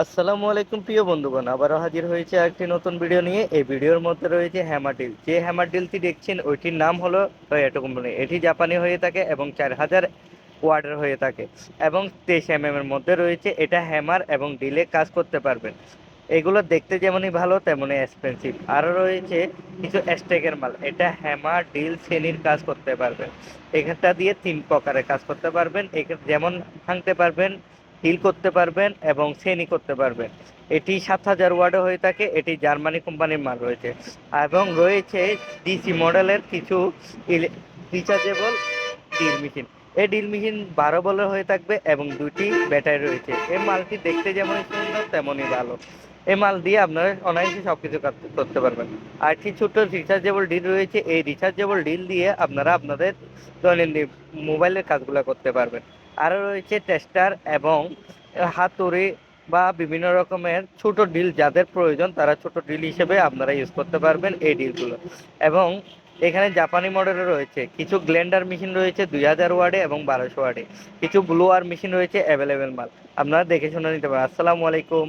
আসসালামু আলাইকুম প্রিয় বন্ধুগণ, আবারও হাজির হয়েছে একটি নতুন ভিডিও নিয়ে। এই ভিডিওর মধ্যে রয়েছে হ্যামার ডিল যে হ্যামার ডিলটি দেখছেন, ওইটির নাম হলো টয়োটো কোম্পানি এটি জাপানি হয়ে থাকে এবং চার হাজার ওয়ার্ডের হয়ে থাকে। এবং তেইশ এম এর মধ্যে রয়েছে, এটা হ্যামার এবং ডিলে কাজ করতে পারবেন। এগুলো দেখতে যেমনই ভালো, তেমনই এক্সপেন্সিভ আরও রয়েছে কিছু স্টেকের মাল, এটা হ্যামার ডিল শ্রেণির কাজ করতে পারবেন। এখানটা দিয়ে তিন প্রকারের কাজ করতে পারবেন। যেমন ভাঙতে পারবেন হিল করতে পারবেন এবং সেনি করতে পারবেন। এটি সাত হাজার ওয়ার্ডে হয়ে থাকে, এটি জার্মানি কোম্পানির মাল রয়েছে। এবং রয়েছে ডিসি মডেলের কিছু রিচার্জেবল ডিল মেশিন। এই ডিল মেশিন বারো বলের হয়ে থাকবে এবং দুটি ব্যাটারি রয়েছে। এই মালটি দেখতে যেমন সুন্দর, তেমনই ভালো। এই মাল দিয়ে আপনারা অনায়াসে সব কিছু করতে পারবেন। আর একটি ছোট্ট রিচার্জেবল ডিল রয়েছে। এই রিচার্জেবল ডিল দিয়ে আপনারা আপনাদের দৈনন্দিন মোবাইলের কাজগুলো করতে পারবেন। আরও রয়েছে টেস্টার এবং হাতুড়ি বা বিভিন্ন রকমের ছোট ডিল যাদের প্রয়োজন, তারা ছোট ডিল হিসেবে আপনারা ইউজ করতে পারবেন এই ডিলগুলো এবং এখানে জাপানি মডেলও রয়েছে, কিছু গ্লেন্ডার মেশিন রয়েছে দুই হাজার ওয়ার্ডে এবং বারোশো ওয়ার্ডে। কিছু ব্লোয়ার মেশিন রয়েছে অ্যাভেলেবেল মাল। আপনারা দেখে শুনে নিতে পারেন। আসসালামু আলাইকুম।